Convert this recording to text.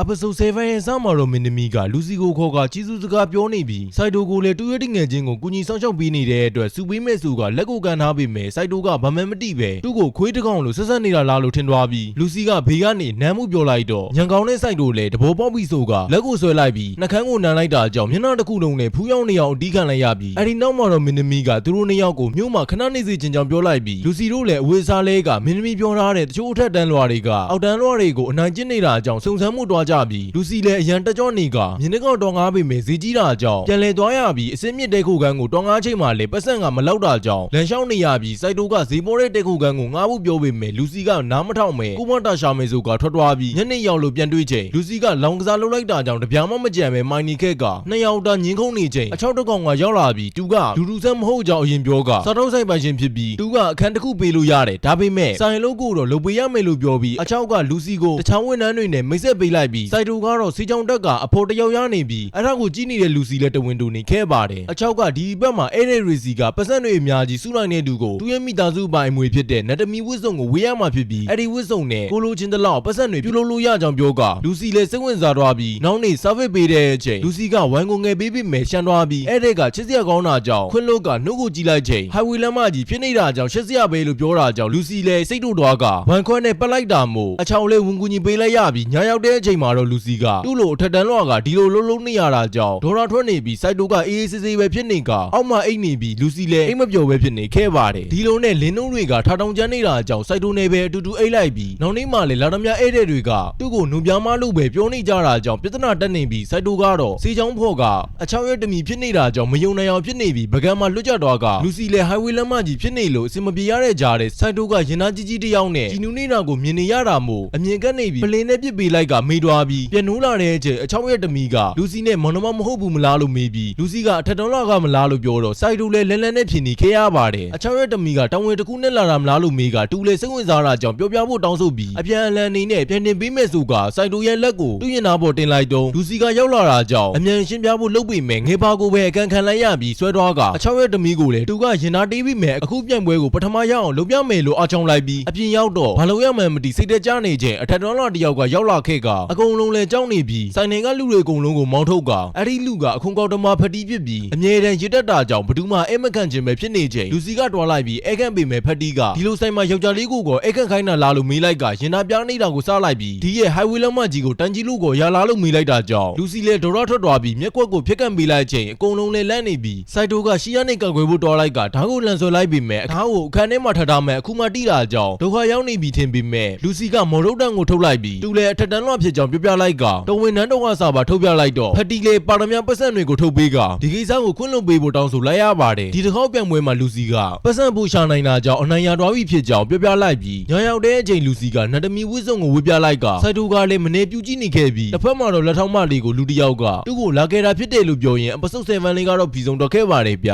အပဆို7ရဲ့စမာတော်မင်းသမီးကလူစီကိုခေါ်ကကြီးစုစကားပြောနေပြီးစိုက်တိုကိုလည်းတူရတဲ့ငယ်ချင်းကိုကူညီဆောင်ရှောက်ပေးနေတဲ့အတွက်စူပေးမဲ့စုကလက်ကိုကန်ထားပေမဲ့စိုက်တိုကဘာမှမတိပဲသူ့ကိုခွေးတကောင်လိုဆက်ဆက်နေတာလားလို့ထင်သွားပြီးလူစီကဘေးကနေနမ်းမှုပြောလိုက်တော့ညံကောင်းတဲ့စိုက်တိုလည်းတဘောပေါက်ပြီးဆိုကလက်ကိုဆွဲလိုက်ပြီးနှကန်းကိုနမ်းလိုက်တာကြောင့်မျက်နှာတစ်ခုလုံးနဲ့ဖူးရောက်နေအောင်အတီးခံလိုက်ရပြီးအဲဒီနောက်မှာတော့မင်းသမီးကသူတို့နှစ်ယောက်ကိုမြို့မှာခဏနေစေချင်ကြောင်းပြောလိုက်ပြီးလူစီတို့လည်းအဝေးစားလဲကမင်းသမီးပြောထားတဲ့တချို့အထက်တန်းလွာတွေကအောက်တန်းလွာတွေကိုအနိုင်ကျင့်နေတာအကြောင်းစုံစမ်းမှုတွားကြပြီးလူစီလည်းအရန်တက်ကြောနေကမြင်းနှကောင်တော်ငါးပေမဲ့ဈေးကြီးတာအကြောင်းပြန်လဲသွားရပြီးအစင်းမြစ်တဲခုကန်းကိုတော်ငါးချိန်မှလည်းပတ်စံကမလောက်တာကြောင့်လန်လျှောက်နေရပြီးစိုက်တိုကဈေးပေါ်တဲ့တဲခုကန်းကိုငါးဖို့ပြောပေမဲ့လူစီကနားမထောင်မဲ့ကုမတာရှာမယ်ဆိုကထွက်သွားပြီးညနေရောက်လို့ပြန်တွေ့ချိန်လူစီကလောင်ကစားလုပ်လိုက်တာကြောင့်တပြားမှမကြံပဲမိုင်းနီခက်ကနှစ်ယောက်တာညင်းခုန်နေချိန်အချောက်တစ်ကောင်ကရောက်လာပြီးသူကလူလူဆန်းမဟုတ်ကြောင်းအရင်ပြောကစားတော့ဆိုင်ပိုင်ရှင်ဖြစ်ပြီးသူကအခန်းတစ်ခုပေးလို့ရတယ်ဒါပေမဲ့ဆိုင်လို့ကိုတော့လုပ်ပေးရမယ်လို့ပြောပြီးအချောက်ကလူစီကိုတခြားဝန်ထမ်းတွေနဲ့မိတ်ဆက်ပေးလိုက်ပြီးစိုက်တိုကတော့စီချောင်းတက်ကအဖော်တယောက်ရနေပြီးအဲ့ဒါကိုကြည့်နေတဲ့လူစီလည်းတဝင်းတူနေခဲ့ပါတယ်အချောက်ကဒီဘက်မှာအဲ့ဒီရီစီကပတ်စံတွေအများကြီးစုနိုင်တဲ့သူကိုသူရဲ့မိသားစုပိုင်အမွေဖြစ်တဲ့နတ်တမီဝစ်စုံကိုဝေးရမှာဖြစ်ပြီးအဲ့ဒီဝစ်စုံနဲ့ကိုလိုချင်းတလောက်ပတ်စံတွေပြုလုပ်လို့ရကြောင်းပြောကလူစီလည်းစိတ်ဝင်စားသွားပြီးနောက်နေ့ဆာဗစ်ပေးတဲ့အချိန်လူစီကဝိုင်းကုန်ငယ်ပေးပြီးမယ်ရှမ်းသွားပြီးအဲ့ဒီကချစ်စရာကောင်းတာကြောင့်ခွန်းလို့ကနှုတ်ကိုကြည့်လိုက်ချိန်ဟိုင်ဝေလမ်းမကြီးဖြစ်နေတာကြောင့်ရှက်စရာပဲလို့ပြောတာကြောင့်လူစီလည်းစိတ်တို့သွားကဝမ်ခွန်းနဲ့ပတ်လိုက်တာမို့အချောင်လေးဝင်ကူညီပေးလိုက်ရပြီးညာရောက်တဲ့အချိန်မှာတော့လူစီကသူ့လိုအထက်တန်းလောကဒီလိုလုံးလုံးနေရတာကြောင့်ဒေါ်လာထွက်နေပြီးစိုက်တိုကအေးအေးဆေးဆေးပဲဖြစ်နေကအောက်မှာအိတ်နေပြီးလူစီလည်းအိတ်မပျော်ပဲဖြစ်နေခဲ့ပါတယ်ဒီလိုနဲ့လင်းနှုံးတွေကထာတောင်ကျန်းနေတာကြောင့်စိုက်တိုနဲ့ပဲအတူတူအိတ်လိုက်ပြီးနောက်နေ့မှလည်းလာတော်များဧည့်သည်တွေကသူ့ကိုနုပြားမလို့ပဲပြောနေကြတာကြောင့်ပြဿနာတက်နေပြီးစိုက်တိုကတော့စီချောင်းဖော့ကအချောင်းရက်တမီဖြစ်နေတာကြောင့်မယုံနိုင်အောင်ဖြစ်နေပြီးပကံမှာလွတ်ကျသွားကလူစီလည်းဟိုင်ဝေးလမ်းမကြီးဖြစ်နေလို့အစင်မပြေရတဲ့ကြားတဲ့စိုက်တိုကရင်သားကြီးကြီးတစ်ယောက်နဲ့ជីနူနေတာကိုမြင်နေရတာမို့အမြင်ကပ်နေပြီးပလင်းနဲ့ပြစ်ပေးလိုက်ကမေးသွားပြီးပြန်နိုးလာတဲ့အချိန်အချောင်းရက်တမီကလူစီနဲ့မောင်နှမမဟုတ်ဘူးမလားလို့မေးပြီးလူစီကအထက်တော်လာကမလားလို့ပြောတော့စိုက်တိုလည်းလဲလဲနဲ့ဖြေနေခဲ့ရပါတယ်အချောင်းရက်တမီကတောင်ဝင်တစ်ခုနဲ့လာတာမလားလို့မေးကတူလည်းစိတ်ဝင်စားတာကြောင့်ပြောပြဖို့တောင်းဆိုပြီးအပြန်အလှန်နေနဲ့ပြန်တင်ပေးမယ်ဆိုကစိုက်တိုရဲ့လက်ကိုသူ့ရင်သားပေါ်တင်လိုက်တော့လူစီကရောက်လာတာကြောင့်အမြန်ရှင်းပြဖို့လုပ်ပေမဲ့ငေပါကိုပဲအကန်ခံလိုက်ရပြီးဆွဲသွားကအချောင်းရက်တမီကိုလည်းသူကရင်သားတေးပြီးမဲ့အခုပြန်ပွဲကိုပထမရအောင်လုပ်ပြမယ်လို့အချောင်းလိုက်ပြီးအပြင်ရောက်တော့ဘာလို့ရမှန်းမသိစိတ်တကြနေခြင်းအထက်တော်လာတယောက်ကရောက်လာခဲ့ကအကုန်လုံးလဲကြောက်နေပြီးစိုင်နေကလူတွေအကုန်လုံးကိုမောင်းထုတ်ကအဲ့ဒီလူကအခွန်ကောက်တမဖတီးဖြစ်ပြီးအမြဲတမ်းရစ်တက်တာကြောင့်ဘယ်သူမှအဲမကန်ခြင်းပဲဖြစ်နေခြင်းလူစီကတွားလိုက်ပြီးအဲကန်ပေမဲ့ဖတီးကဒီလိုဆိုင်မှာယောက်ျားလေးကိုကောအဲကန်ခိုင်းတာလားလို့မေးလိုက်ကရင်သားပြားနေတာကိုစလိုက်ပြီးဒီရဲ့ highway လမ်းမကြီးကိုတန်ကြီးလို့ကိုရလာလို့မေးလိုက်တာကြောင့်လူစီလဲဒေါ်ရထွက်သွားပြီးမျက်ကွက်ကိုဖျက်ကန်ပေးလိုက်ခြင်းအကုန်လုံးလဲလန့်နေပြီးစိုက်တိုကရှီယာနဲ့ကောက်ွယ်ဖို့တွားလိုက်ကဓာတ်ကိုလန်ဆွဲလိုက်ပြီးမဲ့အခါကိုအခန်းထဲမှာထထားမဲ့အခုမှတိတာကြောင့်ဒုက္ခရောက်နေပြီထင်ပြီးမဲ့လူစီကမော်ရုတ်တန်ကိုထုတ်လိုက်ပြီးသူလဲအထက်တန်းလွှတ်ဖြစ်ကြောင်းပြောပြလိုက်ကတော်ဝင်နန်းတော်ကစာပါထုတ်ပြလိုက်တော့ဖတီလေပါရမပတ်စံတွေကိုထုတ်ပေးကဒီကိစ္စကိုခွင့်လွှတ်ပေးဖို့တောင်းဆိုလိုက်ရပါတယ်ဒီတစ်ခေါက်ပြန်ပွဲမှာလူစီကပတ်စံပူရှာနိုင်တာကြောင့်အနိုင်ရသွားပြီဖြစ်ကြောင်းပြောပြလိုက်ပြီးညရောက်တဲ့အချိန်လူစီကနတ်တမီဝစ်စုံကိုဝေပြလိုက်ကစိုက်တူကလည်းမနေပြူကြည့်နေခဲ့ပြီးတစ်ဖက်မှာတော့လက်ထောက်မလေးကိုလူတစ်ယောက်ကသူ့ကိုလာခဲ့တာဖြစ်တယ်လို့ပြောရင်အပစုတ်7လေးကတော့ဘီစုံတော့ခဲ့ပါတယ်ဗျ